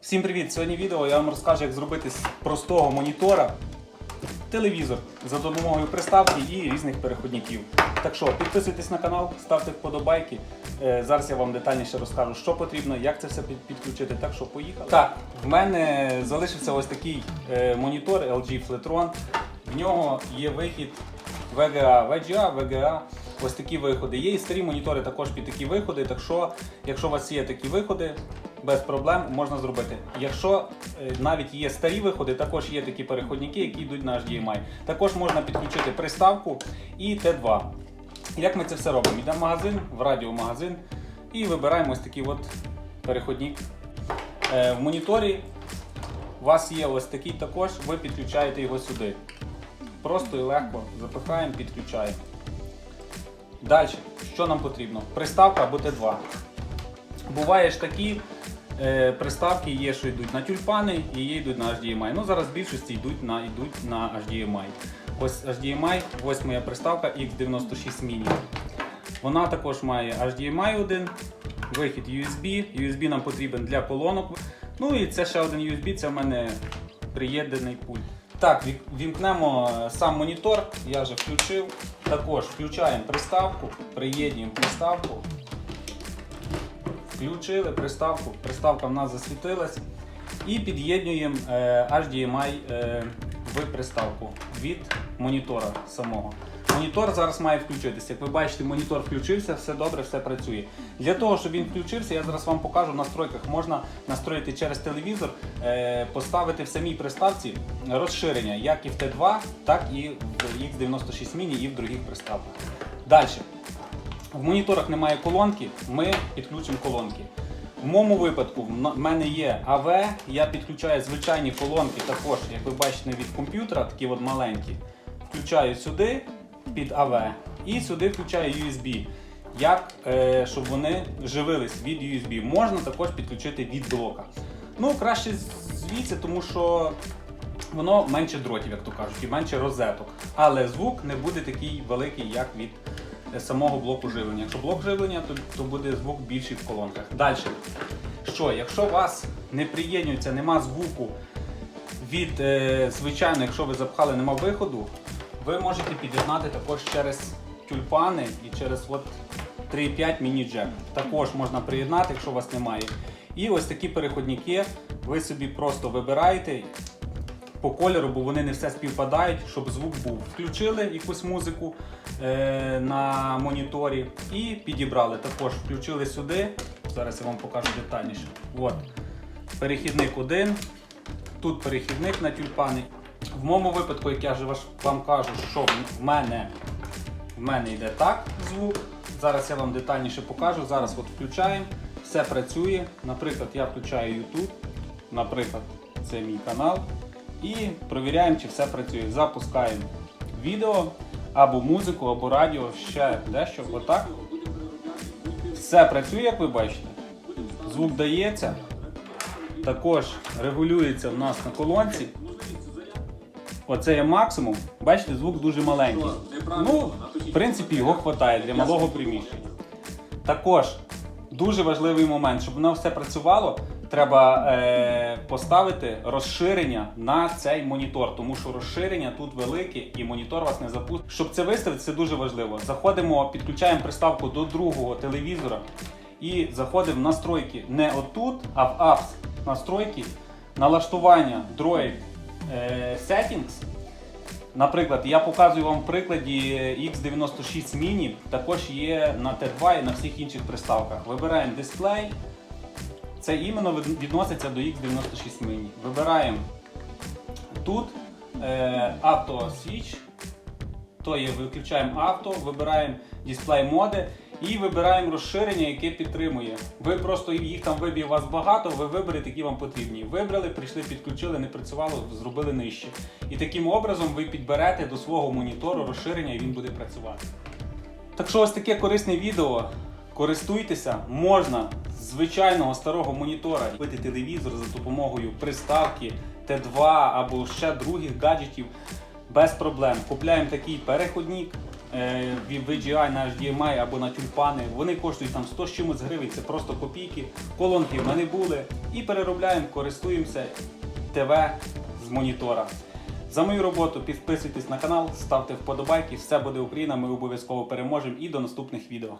Всім привіт! Сьогодні відео я вам розкажу, як зробити з простого монітора телевізор за допомогою приставки і різних переходників. Так що підписуйтесь на канал, ставте вподобайки. Е, Зараз я вам детальніше розкажу, що потрібно, як це все підключити. Так що поїхали. Так, в мене залишився ось такий е, монітор LG Flatron. В нього є вихід VGA, VGA, VGA. Ось такі виходи. Є і старі монітори також під такі виходи. Так що, якщо у вас є такі виходи, без проблем можна зробити. Якщо е, навіть є старі виходи, також є такі переходники, які йдуть на HDMI. Також можна підключити приставку і Т2. Як ми це все робимо? Йдемо в магазин, в радіомагазин і вибираємо ось такий от переходник. Е, В моніторі у вас є ось такий також, ви підключаєте його сюди. Просто і легко запихаємо, підключаємо. Далі, що нам потрібно? Приставка або Т2. Буває ж такі е, приставки є, що йдуть на тюльпани і є йдуть на HDMI. Ну зараз в більшості йдуть на, йдуть на HDMI. Ось HDMI, ось моя приставка X96 Mini. Вона також має HDMI 1, вихід USB. USB нам потрібен для колонок. Ну і це ще один USB, це в мене приєднаний пульт. Так, вімкнемо е, сам монітор, я вже включив. Також включаємо приставку, приєднуємо приставку. Включили приставку, приставка в нас засвітилась. І під'єднуємо е, HDMI е, в приставку від монітора самого. Монітор зараз має включитися. Як ви бачите, монітор включився, все добре, все працює. Для того, щоб він включився, я зараз вам покажу в настройках. Можна настроїти через телевізор, е, поставити в самій приставці розширення, як і в Т2, так і в X96 Mini і в других приставках. Далі. В моніторах немає колонки, ми підключимо колонки. В моєму випадку в мене є АВ, я підключаю звичайні колонки також, як ви бачите, від комп'ютера, такі от маленькі. Включаю сюди під АВ і сюди включаю USB. Як, е, щоб вони живились від USB. Можна також підключити від блока. Ну, краще звідси, тому що воно менше дротів, як то кажуть, і менше розеток. Але звук не буде такий великий, як від самого блоку живлення. Якщо блок живлення, то, то буде звук більший в колонках. Далі. Що, якщо вас не приєднується, нема звуку від, е, звичайно, якщо ви запхали, нема виходу, ви можете під'єднати також через тюльпани і через от 3.5 міні-джек. Також можна приєднати, якщо у вас немає. І ось такі переходники ви собі просто вибираєте по кольору, бо вони не все співпадають, щоб звук був. Включили якусь музику е, на моніторі і підібрали. Також включили сюди. Зараз я вам покажу детальніше. От. Перехідник один. Тут перехідник на тюльпани. В моєму випадку, як я вже вам кажу, що в мене, в мене йде так звук. Зараз я вам детальніше покажу. Зараз от включаємо, все працює. Наприклад, я включаю YouTube, наприклад, це мій канал. І провіряємо, чи все працює. Запускаємо відео або музику, або радіо, ще дещо. Отак. Все працює, як ви бачите. Звук дається. Також регулюється в нас на колонці. Оце є максимум. Бачите, звук дуже маленький. Ну, в принципі, його вистачає для малого приміщення. Також дуже важливий момент, щоб воно все працювало, треба е, поставити розширення на цей монітор, тому що розширення тут велике і монітор вас не запустить. Щоб це виставити, це дуже важливо. Заходимо, підключаємо приставку до другого телевізора і заходимо в настройки не отут, а в Apps настройки, налаштування Droid е, Settings. Наприклад, я показую вам в прикладі X96 Mini, також є на T2 і на всіх інших приставках. Вибираємо дисплей. Це іменно відноситься до X96 Mini. Вибираємо тут е, Auto Switch, то є виключаємо авто, вибираємо дисплей моди і вибираємо розширення, яке підтримує. Ви просто їх там виб'є вас багато, ви виберете, які вам потрібні. Вибрали, прийшли, підключили, не працювало, зробили нижче. І таким образом ви підберете до свого монітору розширення і він буде працювати. Так що ось таке корисне відео. Користуйтеся, можна з звичайного старого монітора купити телевізор за допомогою приставки Т2 або ще других гаджетів без проблем. Купляємо такий переходник, е, від VGI на HDMI або на тюльпани. Вони коштують там 100 з чимось гривень, це просто копійки. Колонки в мене були. І переробляємо, користуємося ТВ з монітора. За мою роботу підписуйтесь на канал, ставте вподобайки. Все буде Україна. Ми обов'язково переможемо і до наступних відео.